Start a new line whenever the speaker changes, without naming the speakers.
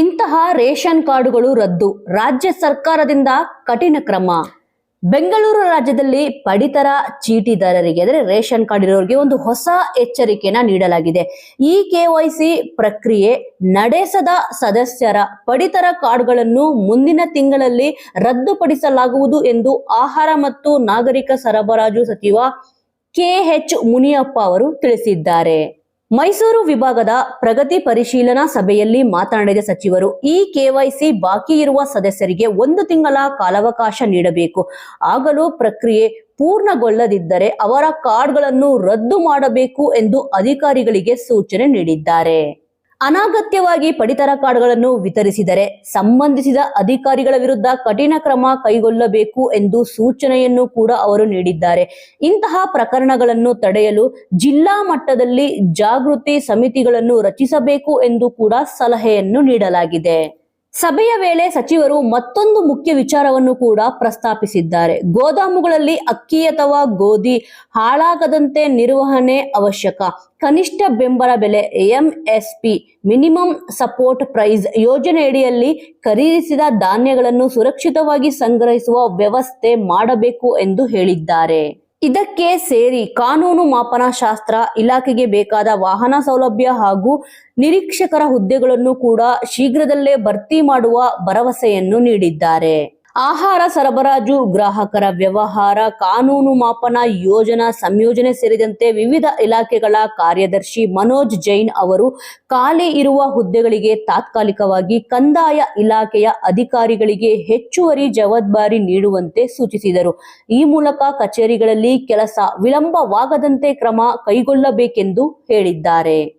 ಇಂತಹ ರೇಷನ್ ಕಾರ್ಡುಗಳು ರದ್ದು. ರಾಜ್ಯ ಸರ್ಕಾರದಿಂದ ಕಠಿಣ ಕ್ರಮ. ಬೆಂಗಳೂರು ರಾಜ್ಯದಲ್ಲಿ ಪಡಿತರ ಚೀಟಿದಾರರಿಗೆ, ಅಂದರೆ ರೇಷನ್ ಕಾರ್ಡ್ ಇರೋರಿಗೆ ಒಂದು ಹೊಸ ಎಚ್ಚರಿಕೆಯನ್ನ ನೀಡಲಾಗಿದೆ. ಈ ಕೆವೈಸಿ ಪ್ರಕ್ರಿಯೆ ನಡೆಸದ ಸದಸ್ಯರ ಪಡಿತರ ಕಾರ್ಡ್ಗಳನ್ನು ಮುಂದಿನ ತಿಂಗಳಲ್ಲಿ ರದ್ದುಪಡಿಸಲಾಗುವುದು ಎಂದು ಆಹಾರ ಮತ್ತು ನಾಗರಿಕ ಸರಬರಾಜು ಸಚಿವ ಕೆಎಚ್ ಮುನಿಯಪ್ಪ ಅವರು ತಿಳಿಸಿದ್ದಾರೆ. ಮೈಸೂರು ವಿಭಾಗದ ಪ್ರಗತಿ ಪರಿಶೀಲನಾ ಸಭೆಯಲ್ಲಿ ಮಾತನಾಡಿದ ಸಚಿವರು, ಈ ಕೆವೈಸಿ ಬಾಕಿ ಇರುವ ಸದಸ್ಯರಿಗೆ ಒಂದು ತಿಂಗಳ ಕಾಲಾವಕಾಶ ನೀಡಬೇಕು. ಆಗಲೂ ಪ್ರಕ್ರಿಯೆ ಪೂರ್ಣಗೊಳ್ಳದಿದ್ದರೆ ಅವರ ಕಾರ್ಡ್ಗಳನ್ನು ರದ್ದು ಮಾಡಬೇಕು ಎಂದು ಅಧಿಕಾರಿಗಳಿಗೆ ಸೂಚನೆ ನೀಡಿದ್ದಾರೆ. ಅನಾಗತ್ಯವಾಗಿ ಪಡಿತರ ಕಾರ್ಡ್ಗಳನ್ನು ವಿತರಿಸಿದರೆ ಸಂಬಂಧಿಸಿದ ಅಧಿಕಾರಿಗಳ ವಿರುದ್ಧ ಕಠಿಣ ಕ್ರಮ ಕೈಗೊಳ್ಳಬೇಕು ಎಂದು ಸೂಚನೆಯನ್ನು ಕೂಡ ಅವರು ನೀಡಿದ್ದಾರೆ. ಇಂತಹ ಪ್ರಕರಣಗಳನ್ನು ತಡೆಯಲು ಜಿಲ್ಲಾ ಮಟ್ಟದಲ್ಲಿ ಜಾಗೃತಿ ಸಮಿತಿಗಳನ್ನು ರಚಿಸಬೇಕು ಎಂದು ಕೂಡ ಸಲಹೆಯನ್ನು ನೀಡಲಾಗಿದೆ. ಸಭೆಯ ವೇಳೆ ಸಚಿವರು ಮತ್ತೊಂದು ಮುಖ್ಯ ವಿಚಾರವನ್ನು ಕೂಡ ಪ್ರಸ್ತಾಪಿಸಿದ್ದಾರೆ. ಗೋದಾಮುಗಳಲ್ಲಿ ಅಕ್ಕಿ ಅಥವಾ ಗೋಧಿ ಹಾಳಾಗದಂತೆ ನಿರ್ವಹಣೆ ಅವಶ್ಯಕ. ಕನಿಷ್ಠ ಬೆಂಬಲ ಬೆಲೆ ಎಂಎಸ್ಪಿ ಮಿನಿಮಮ್ ಸಪೋರ್ಟ್ ಪ್ರೈಸ್ ಯೋಜನೆಯಡಿಯಲ್ಲಿ ಖರೀದಿಸಿದ ಧಾನ್ಯಗಳನ್ನು ಸುರಕ್ಷಿತವಾಗಿ ಸಂಗ್ರಹಿಸುವ ವ್ಯವಸ್ಥೆ ಮಾಡಬೇಕು ಎಂದು ಹೇಳಿದ್ದಾರೆ. ಇದಕ್ಕೆ ಸೇರಿ ಕಾನೂನು ಮಾಪನ ಶಾಸ್ತ್ರ ಇಲಾಖೆಗೆ ಬೇಕಾದ ವಾಹನ ಸೌಲಭ್ಯ ಹಾಗೂ ನಿರೀಕ್ಷಕರ ಹುದ್ದೆಗಳನ್ನು ಕೂಡ ಶೀಘ್ರದಲ್ಲೇ ಭರ್ತಿ ಮಾಡುವ ಭರವಸೆಯನ್ನು ನೀಡಿದ್ದಾರೆ. ಆಹಾರ ಸರಬರಾಜು, ಗ್ರಾಹಕರ ವ್ಯವಹಾರ, ಕಾನೂನು ಮಾಪನ, ಯೋಜನಾ ಸಂಯೋಜನೆ ಸೇರಿದಂತೆ ವಿವಿಧ ಇಲಾಖೆಗಳ ಕಾರ್ಯದರ್ಶಿ ಮನೋಜ್ ಜೈನ್ ಅವರು ಖಾಲಿ ಇರುವ ಹುದ್ದೆಗಳಿಗೆ ತಾತ್ಕಾಲಿಕವಾಗಿ ಕಂದಾಯ ಇಲಾಖೆಯ ಅಧಿಕಾರಿಗಳಿಗೆ ಹೆಚ್ಚುವರಿ ಜವಾಬ್ದಾರಿ ನೀಡುವಂತೆ ಸೂಚಿಸಿದರು. ಈ ಮೂಲಕ ಕಚೇರಿಗಳಲ್ಲಿ ಕೆಲಸ ವಿಳಂಬವಾಗದಂತೆ ಕ್ರಮ ಕೈಗೊಳ್ಳಬೇಕೆಂದು ಹೇಳಿದ್ದಾರೆ.